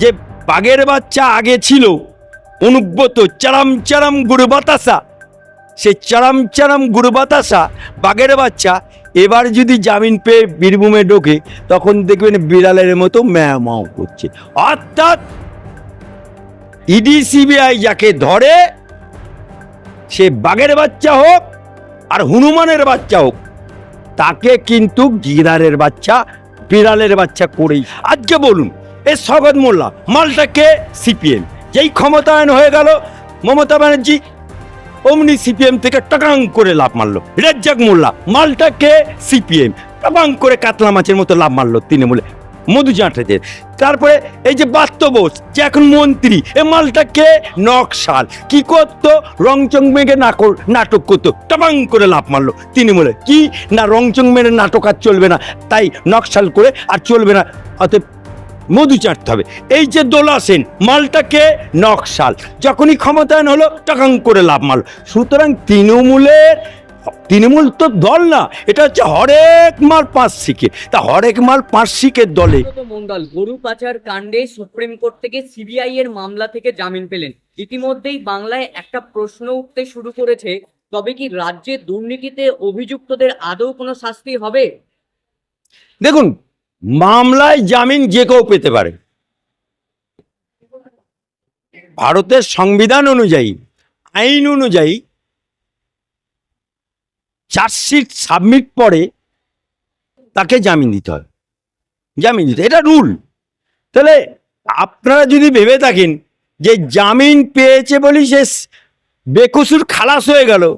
যে বাঘের বাচ্চা আগে ছিল, অনুব্রত চারাম চারাম গুরু বাতাসা। সে চারাম চারাম গুরু বাতাসা, বাঘের বাচ্চা, এবার যদি জামিন পেয়ে বীরভূমে ঢোকে, তখন দেখবেন বিড়ালের মতো ম্যাও করছে। অর্থাৎ ইডি সিবিআই যাকে ধরে, সে বাঘের বাচ্চা হোক আর হনুমানের বাচ্চা হোক, তাকে কিন্তু গিরারের বাচ্চা, বিড়ালের বাচ্চা করেই। আজকে বলুন এ স্বগত মোল্লা, মালটা কে? সিপিএম। যেই ক্ষমতায়ন হয়ে গেল, মমতা ব্যানার্জি অমনি সিপিএম থেকে টাকাং করে লাভ মারলো। রেজ্জাক মোল্লা মালটাকে সিপিএম। টাকাং করে কাতলা মাছের মতো লাভ মারলো তৃণমূলে, মধু জাঁটেদের তারপরে এই যে বাস্তব বাস্তবোস যে এখন মন্ত্রী, এ মালটাকে নকশাল। কি করতো? রংচং মেঘে নাটক করতো টাবাং করে লাভ মারলো তৃণমূলে। কি? না রংচং মেঘে নাটক আর চলবে না। তাই নকশাল করে আর চলবে না। অতএব মধু চাটতে হবে। এই যে দোলা সেন মালটাকে নকশাল। যখনই ক্ষমতায়ন হলো টাকাং করে লাভ মাল। সুতরাং তৃণমূলের তৃণমূল তো দল না এটা হচ্ছে হরেক মাল পাঁচ শিখে তা হরেক মাল পাঁচ শিখের দলে মন্ডল গরু পাচার কাণ্ডে সুপ্রিম কোর্ট থেকে সিবিআই এর মামলা থেকে জামিন পেলেন। ইতিমধ্যেই বাংলায় একটা প্রশ্ন উঠতে শুরু করেছে তবে কি রাজ্যে দুর্নীতিতে অভিযুক্তদের আদৌ কোনো শাস্তি হবে? দেখুন মামলায় জামিন যে কেউ পেতে পারে। ভারতের সংবিধান অনুযায়ী, আইন অনুযায়ী চার্জশিট সাবমিট পরে তাকে জামিন দিতে হয়। জামিন দিতে এটা রুল। তাহলে আপনারা যদি ভেবে থাকেন যে জামিন পেয়েছে বলি সে বেকসুর খালাস হয়ে গেল,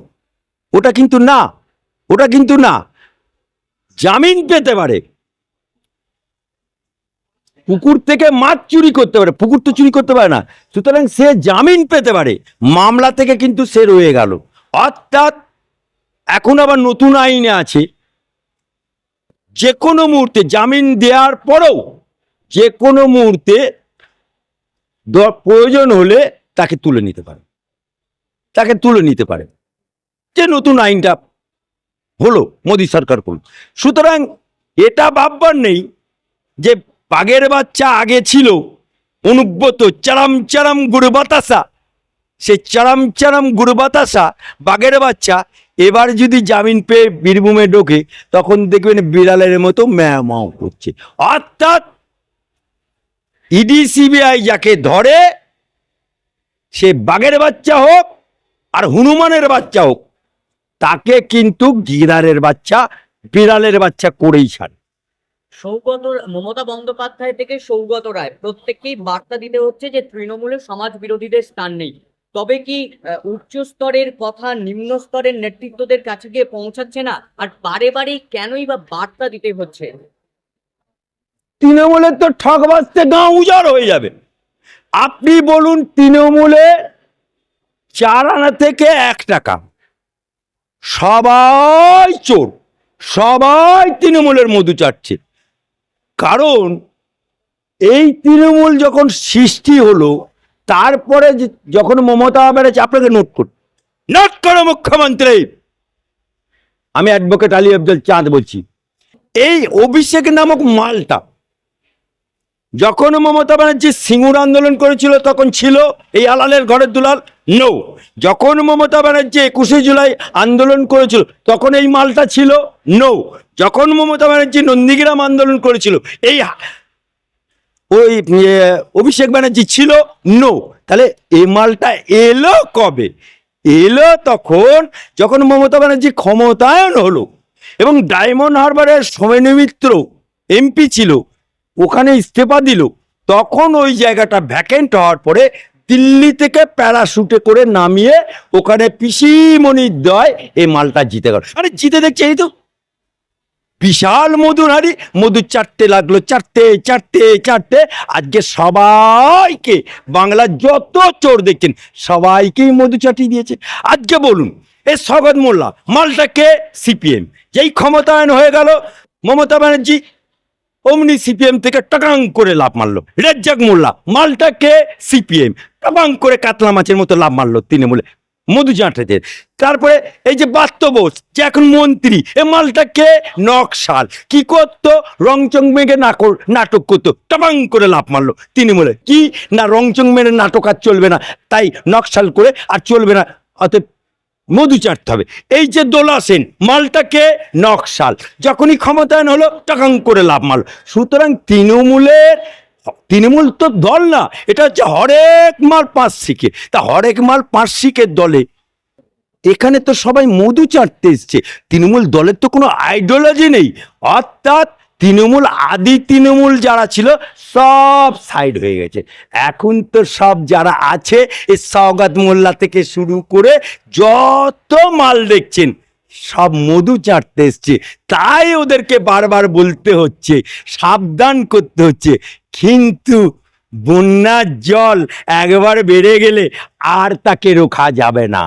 ওটা কিন্তু না। ওটা কিন্তু না। জামিন পেতে পারে। পুকুর থেকে মাছ চুরি করতে পারে, পুকুর তো চুরি করতে পারে না। সুতরাং সে জামিন পেতে পারে। মামলা থেকে কিন্তু সে রয়ে গেল। অর্থাৎ এখন আবার নতুন আইনে আছে। যে কোনো মুহূর্তে জামিন দেওয়ার পরেও যে কোনো মুহূর্তে প্রয়োজন হলে তাকে তুলে নিতে পারে। তাকে তুলে নিতে পারে। যে নতুন আইনটা হলো, মোদী সরকার করল সুতরাং এটা ভাববার নেই যে বাঘের বাচ্চা আগে ছিল। অনুব্রত চারাম চারাম গুরু বাতাসা। সে চারাম চারাম গুরু বাতাসা, বাঘের বাচ্চা, এবার যদি জামিন পেয়ে বীরভূমে ঢোকে, তখন দেখবেন বিড়ালের মতো ম্যাও ম্যাও করছে। অর্থাৎ ইডি সিবিআই যাকে ধরে, সে বাঘের বাচ্চা হোক আর হনুমানের বাচ্চা হোক, তাকে কিন্তু গিরারের বাচ্চা, বিড়ালের বাচ্চা করেই ছাড়ে। সৌগত, মমতা বন্দ্যোপাধ্যায় থেকে সৌগত রায়। প্রত্যেককেই বার্তা দিতে হচ্ছে যে তৃণমূলে সমাজ বিরোধীদের স্থান নেই। তবে কি উচ্চ স্তরের কথা নিম্ন স্তরের নেতৃত্বদের কাছে গিয়ে পৌঁছাচ্ছে না? আর বারে বারে কেনই বা বার্তা দিতে হচ্ছে? তৃণমূলের তো ঠক বাজতে গাঁ উজাড় হয়ে যাবে। আপনি বলুন, তৃণমূলে চার আনা থেকে এক টাকা। সবাই চোর, সবাই তৃণমূলের মধু চাটছে। কারণ এই তৃণমূল যখন সৃষ্টি হলো, তারপরে যখন মমতা বেড়েছে আপনাকে নোট করুন। নোট করো মুখ্যমন্ত্রী! আমি অ্যাডভোকেট আলী আব্দুল চাঁদ বলছি। এই অভিষেক নামক মালটা যখন মমতা ব্যানার্জি সিঙ্গুর আন্দোলন করেছিল, তখন ছিল এই আলালের ঘরের দুলাল? নৌ যখন মমতা ব্যানার্জি একুশে জুলাই আন্দোলন করেছিল, তখন এই মালটা ছিল? নো যখন মমতা ব্যানার্জি নন্দীগ্রাম আন্দোলন করেছিল এই ওই ইয়ে, অভিষেক ব্যানার্জি ছিল নো তাহলে এই মালটা এলো কবে? এলো তখন যখন মমতা ব্যানার্জি ক্ষমতায়ন হলো এবং ডায়মন্ড হারবারের সোমেন মিত্র এমপি ছিল ওখানে ইস্তফা দিল তখন ওই জায়গাটা ভ্যাকেন্ট হওয়ার পরে দিল্লি থেকে প্যারাশুটে করে নামিয়ে ওখানে পিসিমণির দয় এই মালটা জিতে গেল। আরে জিতে দেখছে এই তো। বিশাল মধুর হাড়ি। মধু চারটে লাগল চারটে চারটে চারটে আজকে সবাইকে বাংলার যত চোর দেখছেন, সবাইকেই মধু চাটিয়ে দিয়েছে। আজকে বলুন, এ স্বগত মোল্লা মালটাকে সিপিএম। যেই ক্ষমতায়ন হয়ে গেল, মমতা ব্যানার্জি অমনি সিপিএম থেকে টাকাং করে লাভ মারলো। রেজ্জাক মোল্লা মালটাকে সিপিএম। টাকাং করে কাতলা মাছের মতো লাভ মারলো তৃণমূলে। মধু চাঁটাতে তারপরে এই যে বাস্তবোস যে এখন মন্ত্রী, এ মালটাকে নকশাল। কি করতো? রংচং মেঘে নাটক করতো। টাবাং করে লাভ মারলো। তৃণমূলে কি? না, রংচং মেঘে নাটক আর চলবে না। তাই নকশাল করে আর চলবে না। অতএব মধু চাটতে হবে। এই যে দোলা সেন মালটাকে নকশাল। যখনই ক্ষমতায়ন হলো টাকাং করে লাভ মারলো। সুতরাং তৃণমূলের তৃণমূল তো দল না, এটা হচ্ছে হরেক মাল পাঁচ শিখে তা হরেক মাল পাঁচ শিখের দলে। এখানে তো সবাই মধু চাটতে এসছে। তৃণমূল দলের তো কোনো আইডিওলজি নেই। অর্থাৎ তৃণমূল, আদি তৃণমূল যারা ছিল, সব সাইড হয়ে গেছে। এখন তো সব যারা আছে, এই সওগাত মোল্লা থেকে শুরু করে যত মাল দেখছেন, সব মধু চাটতে এসছে। তাই ওদেরকে বারবার বলতে হচ্ছে, সাবধান করতে হচ্ছে। কিন্তু বন্যার জল একবার বেড়ে গেলে আর তাকে রোখা যাবে না।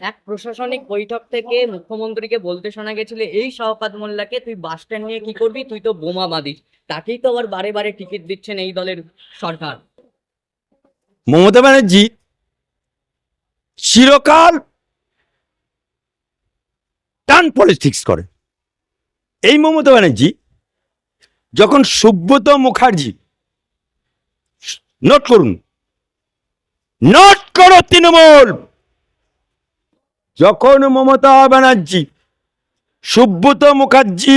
এক প্রশাসনিক বৈঠক থেকে মুখ্যমন্ত্রীকে বলতে শোনা গেছিল এই শওকাত মোল্লাকে তুই বাস স্ট্যান্ড নিয়ে কি করবি? তুই তো বোমা বাঁধিস। তাকেই তো আবার বারে বারে টিকিট দিচ্ছেন এই দলের সরকার। মমতা ব্যানার্জি চিরকাল টান পলিটিক্স করে। এই মমতা ব্যানার্জি যখন সুব্রত মুখার্জি নোট করুন। নোট করো তৃণমূল। যখন মমতা ব্যানার্জি, সুব্রত মুখার্জি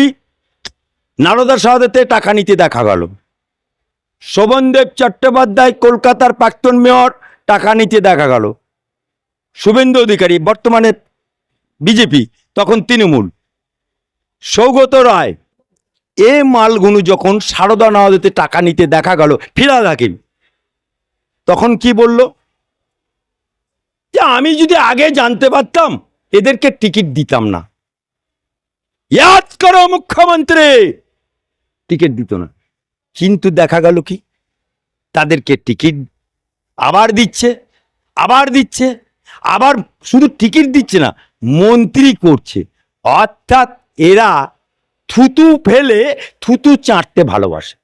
নারদা সাহায্যতে টাকা নিতে দেখা গেল, শোভনদেব চট্টোপাধ্যায় কলকাতার প্রাক্তন মেয়র টাকা নিতে দেখা গেল, শুভেন্দু অধিকারী বর্তমানে বিজেপি, তখন তৃণমূল। সৌগত রায়, এ মালগুলো যখন সারদা নওয়াজতে টাকা নিতে দেখা গেল, ফিরাদ হাকিম তখন কি বলল? যে আমি যদি আগে জানতে পারতাম, এদেরকে টিকিট দিতাম না। ইয়াদ করো মুখ্যমন্ত্রী! টিকিট দিত না। কিন্তু দেখা গেল কি? তাদেরকে টিকিট আবার দিচ্ছে আবার দিচ্ছে, আবার শুধু টিকিট দিচ্ছে না, মন্ত্রী করছে। অর্থাৎ এরা থুতু ফেলে থুতু চাঁটতে ভালোবাসে।